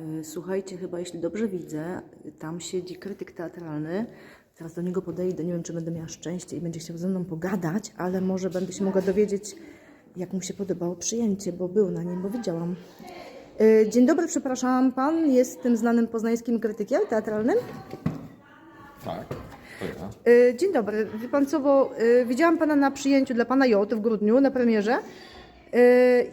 Y, Słuchajcie, chyba jeśli dobrze widzę, tam siedzi krytyk teatralny. Teraz do niego podejdę, nie wiem, czy będę miała szczęście i będzie chciał ze mną pogadać, ale może będę się mogła dowiedzieć, jak mu się podobało przyjęcie, bo był na nim, bo widziałam. Y, Dzień dobry, przepraszam, pan jest tym znanym poznańskim krytykiem teatralnym? Tak, ja. Y, Dzień dobry. Wie pan co, bo widziałam pana na przyjęciu dla pana J w grudniu na premierze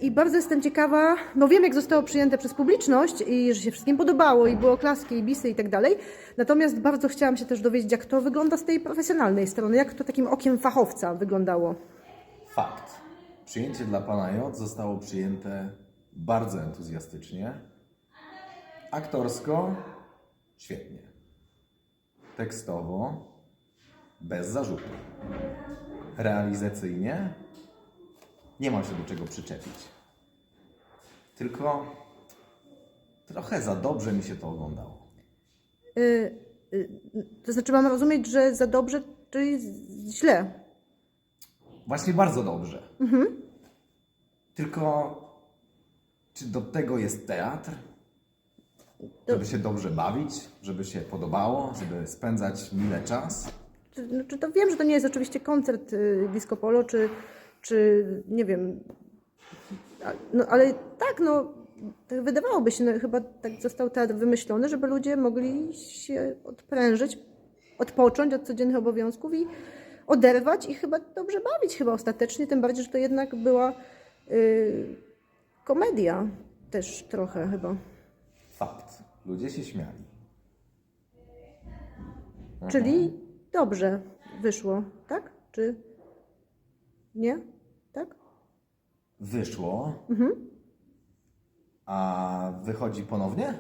i bardzo jestem ciekawa, no wiem jak zostało przyjęte przez publiczność i że się wszystkim podobało i było oklaski i bisy i tak dalej, natomiast bardzo chciałam się też dowiedzieć jak to wygląda z tej profesjonalnej strony, jak to takim okiem fachowca wyglądało. Fakt. Przyjęcie dla pana J zostało przyjęte bardzo entuzjastycznie. Aktorsko świetnie. Tekstowo bez zarzutu. Realizacyjnie nie ma się do czego przyczepić. Tylko trochę za dobrze mi się to oglądało. Y, y, To znaczy mam rozumieć, że za dobrze, czyli źle. Właśnie bardzo dobrze. Tylko czy do tego jest teatr? Żeby się dobrze bawić, żeby się podobało, żeby spędzać mile czas? Czy, no, czy to wiem, że to nie jest oczywiście koncert y, disco polo, czy, czy nie wiem, no, ale tak, no, tak wydawałoby się, no, chyba tak został teatr wymyślony, żeby ludzie mogli się odprężyć, odpocząć od codziennych obowiązków i oderwać i chyba dobrze bawić chyba ostatecznie, tym bardziej, że to jednak była y, komedia też trochę chyba. Fakt. Ludzie się śmiali. Czyli dobrze wyszło, tak? Czy nie? Tak? Wyszło. A wychodzi ponownie?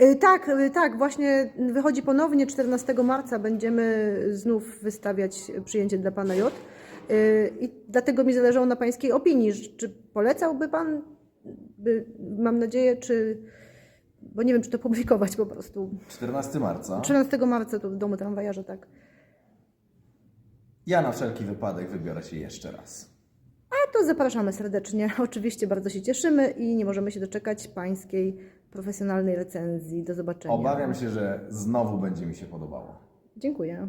Y, Tak, y, tak, właśnie wychodzi ponownie 14 marca będziemy znów wystawiać przyjęcie dla pana J. Y, I dlatego mi zależało na pańskiej opinii. Czy polecałby pan, by, mam nadzieję, czy. Bo nie wiem, czy to publikować po prostu. 14 marca. 13 marca to w domu tramwajarza, tak. Ja na wszelki wypadek wybiorę się jeszcze raz. To zapraszamy serdecznie. Oczywiście bardzo się cieszymy i nie możemy się doczekać pańskiej profesjonalnej recenzji. Do zobaczenia. Obawiam się, że znowu będzie mi się podobało. Dziękuję.